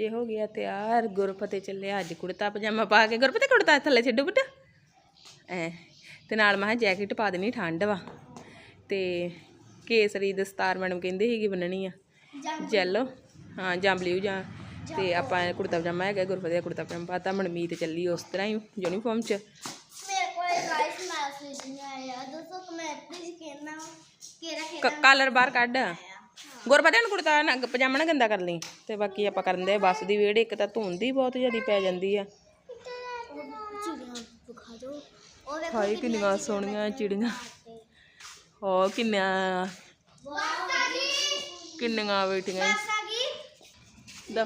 ਬੱਚੇ ਹੋ ਗਿਆ ਤਿਆਰ ਗੁਰਫਤੇ ਚੱਲਿਆ ਅੱਜ ਕੁੜਤਾ ਪਜਾਮਾ ਪਾ ਕੇ। ਗੁਰਫਤੇ ਕੁੜਤਾ ਥੱਲੇ ਛੱਡੂ ਬਟ ਐ ਤੇ ਨਾਲ ਮੈਂ ਜੈਕਟ ਪਾ ਦੇਣੀ ਠੰਡ ਵਾ। ਤੇ ਕੇਸਰੀ ਦਸਤਾਰ ਮੈਡਮ ਕਹਿੰਦੇ ਸੀਗੀ ਬੰਨਣੀ ਆ। ਜੈਲੋ। ਹਾਂ ਜਾਂ ਬਲੂ ਜਾਂ ਤੇ ਆਪਾਂ ਕੁੜਤਾ ਪਜਾਮਾ ਹੈਗਾ ਗੁਰਫਤੇ ਦਾ ਕੁੜਤਾ ਪਜਾਮਾ ਪਾਤਾ ਮਨਮੀਤ ਚੱਲੀ ਉਸ ਤਰ੍ਹਾਂ ਹੀ ਯੂਨੀਫਾਰਮ 'ਚ। ਕਲਰ ਬਾਹਰ ਕੱਢ। ਗੁਰਬਦਨ ਕੁੜਤਾ ਨਾ, ਪਜਾਮਾ ਨਾ ਗੰਦਾ ਕਰ ਲਈ। ਤੇ ਬਾਕੀ ਆਪਾਂ ਕਰਦੇ ਬੱਸ ਦੀ ਵੇੜ, ਇੱਕ ਤਾਂ ਧੁੰਦ ਦੀ ਬਹੁਤ ਜ਼ਿਆਦੀ ਪੈ ਜਾਂਦੀ ਆ। ਹਾਏ, ਕਿੰਨੀਆਂ ਸੋਹਣੀਆਂ ਚਿੜੀਆਂ। ਹੋ ਕਿੰਨੀਆਂ ਕਿੰਨੀਆਂ ਬੈਠੀਆਂ ਦਾ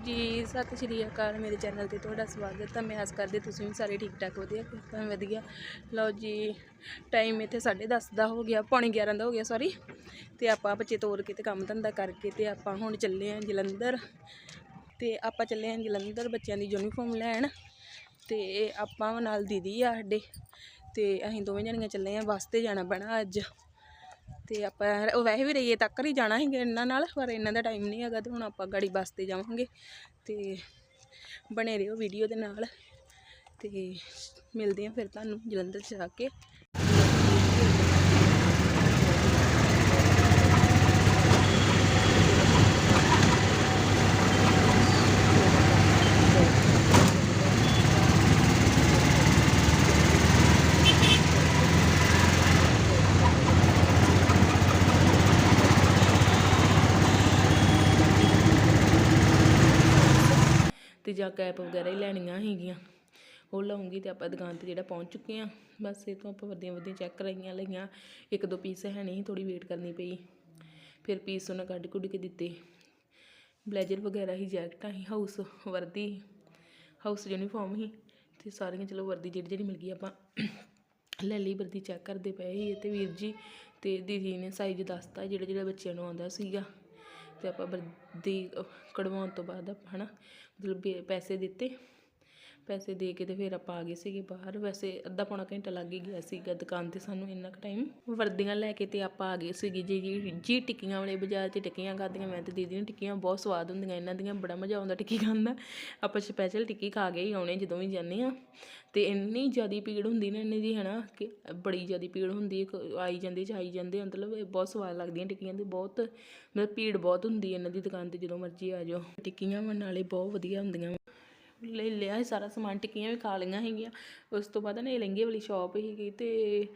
ਜੀ, ਸਤਿ ਸ਼੍ਰੀ ਅਕਾਲ। ਮੇਰੇ ਚੈਨਲ ਤੇ ਤੁਹਾਡਾ ਸਵਾਗਤ ਹੈ ਮੈਂ ਆਸ ਕਰਦੇ ਤੁਸੀਂ ਵੀ ਸਾਰੇ ਠੀਕ ਠਾਕ ਵਧੀਆ, ਕਿਰਪਾ ਵਧੀਆ। ਲਓ ਜੀ ਟਾਈਮ ਇੱਥੇ 10:30 ਦਾ ਹੋ ਗਿਆ, ਪੌਣੇ 11 ਦਾ ਹੋ ਗਿਆ ਸੌਰੀ ਤੇ ਆਪਾਂ ਬੱਚੇ ਤੋਰ ਕੇ ਤੇ ਕੰਮ ਧੰਦਾ ਕਰਕੇ ਤੇ ਆਪਾਂ ਹੁਣ ਚੱਲੇ ਆਂ ਜਲੰਧਰ। ਤੇ ਆਪਾਂ ਚੱਲੇ ਆਂ ਜਲੰਧਰ ਬੱਚਿਆਂ ਦੀ ਯੂਨੀਫਾਰਮ ਲੈਣ। ਤੇ ਆਪਾਂ ਨਾਲ ਦੀਦੀ ਆ ਸਾਡੇ। ਤੇ ਅਸੀਂ ਦੋਵੇਂ ਜਣੀਆਂ ਚੱਲੇ ਆਂ ਬੱਸ ਤੇ ਜਾਣਾ ਪੈਣਾ ਅੱਜ। ਤੇ ਆਪਾਂ ਉਹ ਵੈਸੇ ਵੀ ਰਈਏ ਤੱਕ ਹੀ ਜਾਣਾ ਸੀਗਾ ਇਹਨਾਂ ਨਾਲ, ਪਰ ਇਹਨਾਂ ਦਾ ਟਾਈਮ ਨਹੀਂ ਹੈਗਾ ਤੇ ਹੁਣ ਆਪਾਂ ਗਾੜੀ ਬੱਸ ਤੇ ਜਾਵਾਂਗੇ ਤੇ ਬਣੇ ਰਹੋ ਵੀਡੀਓ ਦੇ ਨਾਲ ਤੇ ਮਿਲਦੇ ਆ ਫਿਰ ਤੁਹਾਨੂੰ ਜਲੰਧਰ ਚ ਜਾ ਕੇ। ਤੇ ਜਾਂ ਕੈਪ ਵਗੈਰਾ ਹੀ ਲੈਣੀਆਂ ਹੈਗੀਆਂ। ਉਹ ਲਾਉਂਗੀ ਤੇ ਆਪਾਂ ਦੁਕਾਨ ਤੇ ਜਿਹੜਾ ਪਹੁੰਚ ਚੁੱਕੇ ਆ ਬਸ ਇਹ ਤੋਂ ਆਪਾਂ ਵਧੀਆ ਵਧੀਆ ਚੈੱਕ ਕਰਾਈਆਂ ਲਈਆਂ। ਇੱਕ ਦੋ ਪੀਸ ਹੈ ਨਹੀਂ ਥੋੜੀ ਵੇਟ ਕਰਨੀ ਪਈ। ਫਿਰ ਪੀਸ ਉਹਨਾਂ ਕੱਢ ਕੁੱਢ ਕੇ ਦਿੱਤੇ। ਬਲੇਜ਼ਰ ਵਗੈਰਾ ਹੀ, ਜੈਕਟਾਂ ਹੀ ਹਾਊਸ ਵਰਦੀ ਹਾਊਸ ਯੂਨੀਫਾਰਮ ਹੀ। ਤੇ ਸਾਰੀਆਂ ਚਲੋ ਵਰਦੀ ਜਿਹੜੀ ਜਿਹੜੀ ਮਿਲ ਗਈ ਆਪਾਂ ਲੈ ਲਈ। ਵਰਦੀ ਚੈੱਕ ਕਰਦੇ ਪਏ ਸੀ ਤੇ ਵੀਰ ਜੀ। ਤੇ ਦੀਦੀ ਨੇ ਸਾਈਜ਼ ਦੱਸਤਾ ਜਿਹੜਾ ਜਿਹੜਾ ਬੱਚਿਆਂ ਨੂੰ ਆਉਂਦਾ ਸੀਗਾ। ਤੇ ਆਪਾਂ ਵਰਦੀ ਕਢਵਾਉਣ ਤੋਂ ਬਾਅਦ ਆਪਾਂ ਹਨਾ ਮਤਲਬ ਵੀ ਪੈਸੇ ਦਿੱਤੇ। ਪੈਸੇ ਦੇ ਕੇ ਤੇ ਫਿਰ ਆਪਾਂ ਆ ਗਏ ਸੀਗੇ ਬਾਹਰ। ਵੈਸੇ ਅੱਧਾ ਪੌਣਾ ਘੰਟਾ ਲੱਗ ਹੀ ਗਿਆ ਸੀਗਾ ਦੁਕਾਨ ਤੇ ਸਾਨੂੰ ਇੰਨਾ ਕੁ ਟਾਈਮ ਵਰਦੀਆਂ ਲੈ ਕੇ ਤੇ ਆਪਾਂ ਆ ਗਏ ਸੀਗੇ ਜੀ ਜੀ ਜੀ ਟਿੱਕੀਆਂ ਵਾਲੇ ਬਾਜ਼ਾਰ 'ਚ ਟਿੱਕੀਆਂ ਖਾਧੀਆਂ। ਮੈਂ ਤੇ ਦੀਦੀ ਨੇ ਟਿੱਕੀਆਂ ਬਹੁਤ ਸਵਾਦ ਹੁੰਦੀਆਂ, ਇਹਨਾਂ ਦੀਆਂ ਬੜਾ ਮਜ਼ਾ ਆਉਂਦਾ ਟਿੱਕੀ ਖਾਣ ਦਾ। ਆਪਾਂ ਸਪੈਸ਼ਲ ਟਿੱਕੀ ਖਾ ਕੇ ਹੀ ਆਉਣੇ ਜਦੋਂ ਵੀ ਜਾਂਦੇ ਆ ਤੇ ਇੰਨੀ ਜ਼ਿਆਦੀ ਭੀੜ ਹੁੰਦੀ ਨਾ ਇਹਨਾਂ ਦੀ, ਹਨਾ, ਕਿ ਬੜੀ ਜ਼ਿਆਦੀ ਭੀੜ ਹੁੰਦੀ ਹੈ, ਕ- ਆਈ ਜਾਂਦੇ ਚ ਜਾਂਦੇ, ਮਤਲਬ ਇਹ ਬਹੁਤ ਸਵਾਦ ਲੱਗਦੀਆਂ ਟਿੱਕੀਆਂ ਦੀ ਬਹੁਤ, ਮਤਲਬ ਭੀੜ ਬਹੁਤ ਹੁੰਦੀ ਇਹਨਾਂ ਦੀ ਦੁਕਾਨ ਤੇ ਜਦੋਂ ਮਰਜ਼ੀ ਆ ਜਾਓ। ਟਿੱਕੀਆਂ ਵੀ ਨਾਲੇ ਬਹੁਤ ਵਧੀਆ ਹੁੰਦੀਆਂ। ਲੈ ਲਿਆ ਸੀ ਸਾਰਾ ਸਮਾਨ, ਟਿੱਕੀਆਂ ਵੀ ਖਾ ਲਈਆਂ ਹੈਗੀਆਂ ਉਸ ਤੋਂ ਬਾਅਦ ਨਾ ਇਹ ਲਹਿੰਗੇ ਵਾਲੀ ਸ਼ਾਪ ਸੀਗੀ ਤੇ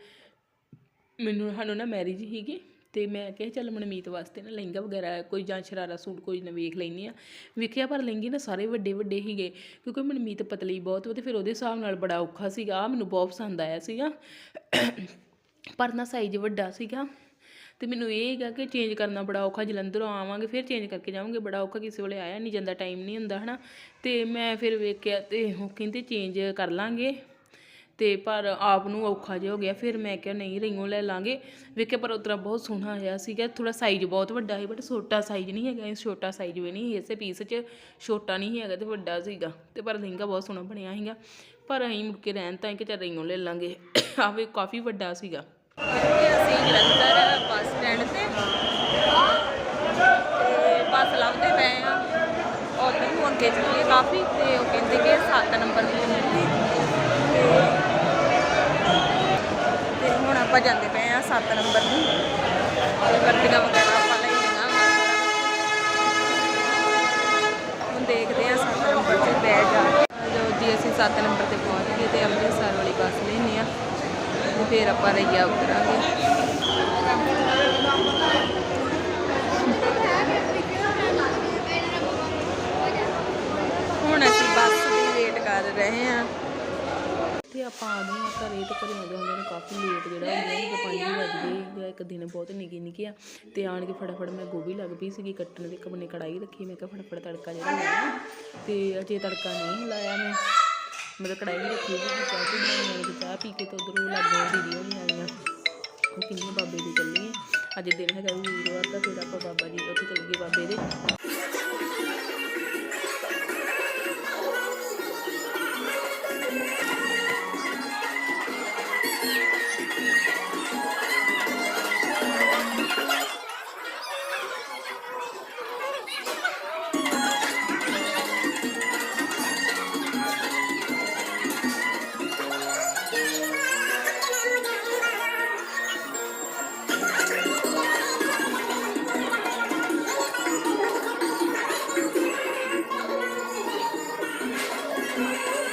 ਮੈਨੂੰ ਸਾਨੂੰ ਨਾ ਮੈਰਿਜ ਸੀਗੀ ਤੇ ਮੈਂ ਕਿਹਾ ਚੱਲ ਮਨਮੀਤ ਵਾਸਤੇ ਨਾ ਲਹਿੰਗਾ ਵਗੈਰਾ, ਕੋਈ ਜਾਂ ਸ਼ਰਾਰਾ ਸੂਟ ਕੋਈ ਨਾ ਵੇਖ ਲੈਂਦੇ ਆ ਵੇਖਿਆ ਪਰ ਲਹਿੰਗੇ ਨਾ ਸਾਰੇ ਵੱਡੇ ਵੱਡੇ ਸੀਗੇ, ਕਿਉਂਕਿ ਮਨਮੀਤ ਪਤਲੀ ਬਹੁਤ ਵਾ ਤੇ ਫਿਰ ਉਹਦੇ ਹਿਸਾਬ ਨਾਲ ਬੜਾ ਔਖਾ ਸੀਗਾ। ਆਹ ਮੈਨੂੰ ਬਹੁਤ ਪਸੰਦ ਆਇਆ ਸੀਗਾ। ਪਰ ਨਾ ਸਾਈਜ਼ ਵੱਡਾ ਸੀਗਾ। ਤੇ ਮੈਨੂੰ ਇਹ ਹੈਗਾ ਕਿ ਚੇਂਜ ਕਰਨਾ ਬੜਾ ਔਖਾ, ਜਲੰਧਰੋਂ ਆਵਾਂਗੇ, ਫਿਰ ਚੇਂਜ ਕਰਕੇ ਜਾਵਾਂਗੇ। ਬੜਾ ਔਖਾ ਕਿਸੇ ਵੇਲੇ ਆਇਆ ਨਹੀਂ ਜਾਂਦਾ ਟਾਈਮ ਨਹੀਂ ਹੁੰਦਾ, ਹਨਾ। ਤੇ ਮੈਂ ਫਿਰ ਵੇਖਿਆ ਤੇ ਉਹ ਕਹਿੰਦੇ ਚੇਂਜ ਕਰ ਲਾਂਗੇ। ਤੇ ਪਰ ਆਪ ਨੂੰ ਔਖਾ ਜਿਹਾ ਹੋ ਗਿਆ। ਫਿਰ ਮੈਂ ਕਿਹਾ, ਨਹੀਂ ਰਈਓ ਲੈ ਲਾਂਗੇ। ਵੇਖਿਆ, ਪਰ ਉਤਰਾ ਬਹੁਤ ਸੋਹਣਾ ਆਇਆ ਸੀਗਾ। ਥੋੜਾ ਸਾਈਜ਼ ਬਹੁਤ ਵੱਡਾ ਸੀ ਬਟ ਛੋਟਾ ਸਾਈਜ਼ ਨਹੀਂ ਹੈਗਾ। ਇਹ ਛੋਟਾ ਸਾਈਜ਼ ਵੀ ਨਹੀਂ ਸੀ ਇਸੇ ਪੀਸ 'ਚ ਛੋਟਾ ਨਹੀਂ ਹੈਗਾ ਤੇ ਵੱਡਾ ਸੀਗਾ। ਤੇ ਪਰ ਲਹਿੰਗਾ ਬਹੁਤ ਸੋਹਣਾ ਬਣਿਆ ਸੀਗਾ। ਪਰ ਅਸੀਂ ਮੁੜ ਕੇ ਰਹਿਣ ਤਾਂ ਕਿ ਚੱਲ ਰਈਓ ਲੈ ਲਾਂਗੇ। ਆਵੇ ਕਾਫੀ ਵੱਡਾ ਸੀਗਾ। ਅਸੀਂ ਜਲੰਧਰ ਬੱਸ ਸਟੈਂਡ ਤੇ। ਤੇ ਬੱਸ ਲੱਭਦੇ ਪਏ ਆ। ਉਧਰ ਨੂੰ ਅੱਗੇ ਚੱਲੀਏ ਕਾਫੀ ਤੇ ਉਹ ਕਹਿੰਦੇ ਕਿ 7 ਨੰਬਰ ਦੀ ਮਿਲਦੀ ਤੇ ਹੁਣ ਆਪਾਂ ਜਾਂਦੇ ਪਏ ਆ 7 ਨੰਬਰ ਨੂੰ। ਤੇ ਵਗੈਰਾ ਆਪਾਂ ਲੈ ਲਈਆਂ ਹੁਣ ਦੇਖਦੇ ਆ 7 ਨੰਬਰ ਤੇ ਬੈਠ ਜਾ ਜੋ ਜੀ ਅਸੀਂ 7 ਨੰਬਰ ਤੇ ਪਹੁੰਚ ਗਏ ਤੇ ਅੰਮ੍ਰਿਤਸਰ ਵਾਲੀ ਬੱਸ ਫਿਰ ਆਪਾਂ ਰਈਆ ਉਤਰਾਂਗੇ। ਹੁਣ ਅਸੀਂ ਬੱਸ ਦੀ ਵੇਟ ਕਰ ਰਹੇ ਹਾਂ। ਤੇ ਆਪਾਂ ਆ ਗਏ ਆ ਘਰੇ ਤੇ ਘਰੇ ਆਉਂਦੇ ਹੁੰਦੇ ਨੇ ਕਾਫੀ ਲੇਟ ਜਿਹੜਾ ਹੋ ਗਿਆ ਕਿ 5 ਵਜ ਗਏ ਇੱਕ ਦਿਨ ਬਹੁਤ ਨਿੱਕੀ ਨਿੱਕੀ ਆ। ਤੇ ਆਣ ਕੇ ਫਟਾਫਟ ਮੈਂ ਗੋਭੀ ਲੱਗ ਪਈ ਸੀਗੀ ਕੱਟਣ ਦੇ ਕਬਨੇ ਕੜਾਈ ਰੱਖੀ, ਮੈਂ ਕਿਹਾ ਫਟਾਫਟ ਤੜਕਾ ਜਿਹੜਾ ਲਾਇਆ। ਤੇ ਅਜੇ ਤੜਕਾ ਨਹੀਂ ਲਾਇਆ ਮੈਂ। ਮਤਲਬ ਕੜਾਈ ਰੱਖੀ ਸੀ, ਚਾਹ ਪੀ ਬਣਾਉਣੀ ਤੇ ਚਾਹ ਪੀ ਕੇ ਤੇ ਉਧਰੋਂ ਲੱਗ ਵੀਡੀਓ ਨਹੀਂ ਆਈਆਂ ਉਹ ਕਿੰਨੇ ਬਾਬੇ ਦੇ ਚੱਲੇ ਅੱਜ ਦਿਨ ਹੈਗਾ ਵੀਰਵਾਰ ਦਾ, ਫਿਰ ਆਪਾਂ ਬਾਬਾ ਜੀ ਉੱਥੇ ਚੱਲ ਗਏ ਬਾਬੇ ਦੇ। Música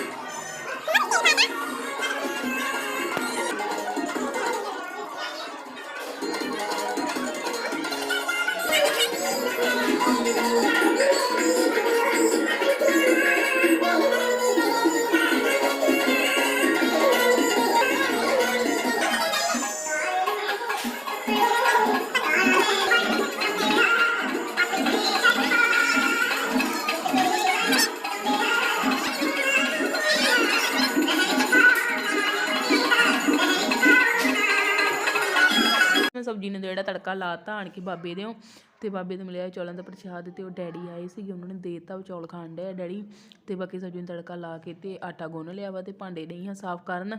ਸਬਜ਼ੀ ਨੇ ਜਿਹੜਾ ਤੜਕਾ ਲਾਤਾ ਆਣ ਕੇ ਬਾਬੇ ਦੇਓ, ਤੇ ਬਾਬੇ ਦੇ ਮਿਲਿਆ ਚੌਲਾਂ ਦਾ ਪ੍ਰਸ਼ਾਦ ਤੇ ਉਹ ਡੈਡੀ ਆਏ ਸੀਗੇ, ਉਹਨਾਂ ਨੇ ਦੇਤਾ ਉਹ ਚੌਲ ਖਾਣ ਡਿਆ ਡੈਡੀ, ਤੇ ਬਾਕੀ ਸਬਜ਼ੀ ਨੂੰ ਤੜਕਾ ਲਾ ਕੇ ਤੇ ਆਟਾ ਗੁੰਨ ਲਿਆ ਵਾ ਤੇ ਭਾਂਡੇ ਨਹੀਂ ਆ ਸਾਫ਼ ਕਰਨ।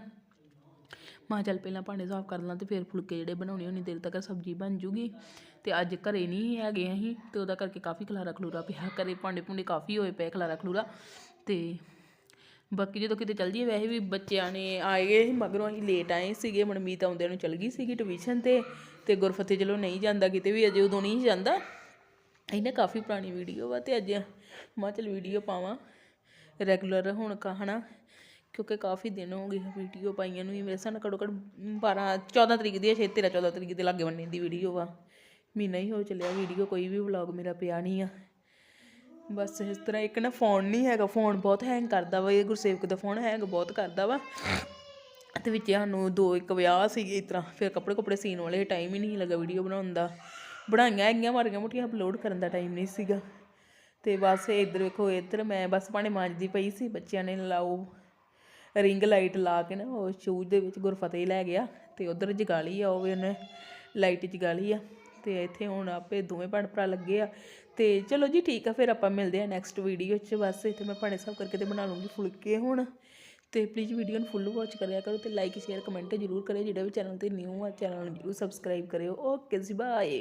ਮਾਂ ਚੱਲ ਪਹਿਲਾਂ ਭਾਂਡੇ ਸਾਫ਼ ਕਰ ਲਾਂ ਤੇ ਫਿਰ ਫੁਲਕੇ ਜਿਹੜੇ ਬਣਾਉਣੇ ਉਨੀ ਦੇਰ ਤੱਕ ਸਬਜ਼ੀ ਬਣ ਜੂਗੀ। ਤੇ ਅੱਜ ਘਰੇ ਨਹੀਂ ਹੈਗੇ ਅਸੀਂ, ਤੇ ਉਹਦਾ ਕਰਕੇ ਕਾਫੀ ਖਲਾਰਾ ਖਲੂਰਾ ਪਿਆ, ਘਰੇ ਭਾਂਡੇ ਭੁੰਡੇ ਕਾਫੀ ਹੋਏ ਪਏ ਖਲਾਰਾ ਖਲੂਰਾ, ਤੇ ਬਾਕੀ ਜਦੋਂ ਕਿਤੇ ਚੱਲ ਜੀਏ ਵੈਸੇ ਵੀ ਬੱਚਿਆਂ ਨੇ ਆਏ ਗਏ ਮਗਰੋਂ ਅਸੀਂ ਲੇਟ ਆਏ ਸੀਗੇ ਮਨਮੀਤ ਆਉਂਦਿਆਂ ਨੂੰ ਚਲ ਗਈ ਸੀਗੀ ਟਿਊਸ਼ਨ ਤੇ ਤੇ ਗੁਰਫਤਿਹ ਚਲੋ ਨਹੀਂ ਜਾਂਦਾ ਕਿਤੇ ਵੀ, ਅਜੇ ਉਦੋਂ ਨਹੀਂ ਜਾਂਦਾ। ਇਹਨੇ ਕਾਫੀ ਪੁਰਾਣੀ ਵੀਡੀਓ ਵਾ ਤੇ ਅੱਜ ਮੈਂ ਚਲ ਵੀਡੀਓ ਪਾਵਾਂ ਰੈਗੂਲਰ ਹੁਣ ਕਹਣਾ ਕਿਉਂਕਿ ਕਾਫੀ ਦਿਨ ਹੋ ਗਏ ਵੀਡੀਓ ਪਾਈਆਂ ਨੂੰ ਹੀ, ਮੇਰੇ ਸਾਨ ਘੱਟੋ ਘੱਟ 12 14 ਤਰੀਕ ਦੀ ਹੈ ਛੇ 13 14 ਤਰੀਕ ਦੇ ਲਾਗੇ ਬੰਨੇ ਦੀ ਵੀਡੀਓ ਵਾ। ਮਹੀਨਾ ਹੀ ਹੋ ਚੱਲਿਆ ਵੀਡੀਓ, ਕੋਈ ਵੀ ਵਲੌਗ ਮੇਰਾ ਪਿਆ ਨਹੀਂ ਆ। ਬਸ ਇਸ ਤਰ੍ਹਾਂ ਇੱਕ ਨਾ ਫੋਨ ਨਹੀਂ ਹੈਗਾ, ਫੋਨ ਬਹੁਤ ਹੈਂਗ ਕਰਦਾ ਵਾ, ਇਹ ਗੁਰਸੇਵਕ ਦਾ ਫੋਨ ਹੈਂਗ ਬਹੁਤ ਕਰਦਾ ਵਾ। ਤੇ ਵਿੱਚ ਸਾਨੂੰ ਦੋ ਇੱਕ ਵਿਆਹ ਸੀਗੇ ਇਸ ਤਰ੍ਹਾਂ। ਫਿਰ ਕੱਪੜੇ ਕੱਪੜੇ ਸੀਨ ਵਾਲੇ ਟਾਈਮ ਹੀ ਨਹੀਂ ਲੱਗਾ ਵੀਡੀਓ ਬਣਾਉਣ ਦਾ। ਬਣਾਈਆਂ ਹੈਗੀਆਂ ਮਾਰੀਆਂ ਮੋਟੀਆਂ ਅਪਲੋਡ ਕਰਨ ਦਾ ਟਾਈਮ ਨਹੀਂ ਸੀਗਾ। ਤੇ ਬਸ ਇੱਧਰ ਵੇਖੋ, ਇੱਧਰ ਮੈਂ ਬਸ ਭਾਣੇ ਮਾਂਜਦੀ ਪਈ ਸੀ, ਬੱਚਿਆਂ ਨੇ ਲਾਓ ਰਿੰਗ ਲਾਈਟ ਲਾ ਕੇ ਨਾ ਉਹ ਸ਼ੂਜ਼ ਦੇ ਵਿੱਚ ਗੁਰਫਤਿਹ ਲੈ ਗਿਆ ਤੇ ਉਧਰ ਜਗਾਲੀ ਆ, ਉਹ ਵੀ ਉਹਨੇ ਲਾਈਟ ਜਗਾ ਲਈ ਆ। ਤੇ ਇੱਥੇ ਹੁਣ ਆਪੇ ਦੋਵੇਂ ਭੈਣ ਭਰਾ ਲੱਗੇ ਆ। ਤੇ ਚਲੋ ਜੀ ਠੀਕ ਆ, ਫਿਰ ਆਪਾਂ ਮਿਲਦੇ ਆ ਨੈਕਸਟ ਵੀਡੀਓ 'ਚ। ਬਸ ਇੱਥੇ ਮੈਂ ਭਾਣੇ ਸਾਫ਼ ਕਰਕੇ ਤੇ ਬਣਾ ਲੂੰਗੀ ਫੁਲਕੇ ਹੁਣ। ਤੇ ਪਲੀਜ਼ ਵੀਡੀਓ ਨੂੰ ਫੁੱਲ ਵਾਚ ਕਰਿਆ ਕਰੋ ਤੇ ਲਾਈਕ ਸ਼ੇਅਰ ਕਮੈਂਟ ਜ਼ਰੂਰ ਕਰਿਓ। ਜਿਹੜਾ ਵੀ ਚੈਨਲ ਤੇ ਨਿਊ ਆ ਚੈਨਲ ਨੂੰ ਜ਼ਰੂਰ ਸਬਸਕ੍ਰਾਈਬ ਕਰਿਓ। ਓਕੇ ਜੀ ਬਾਏ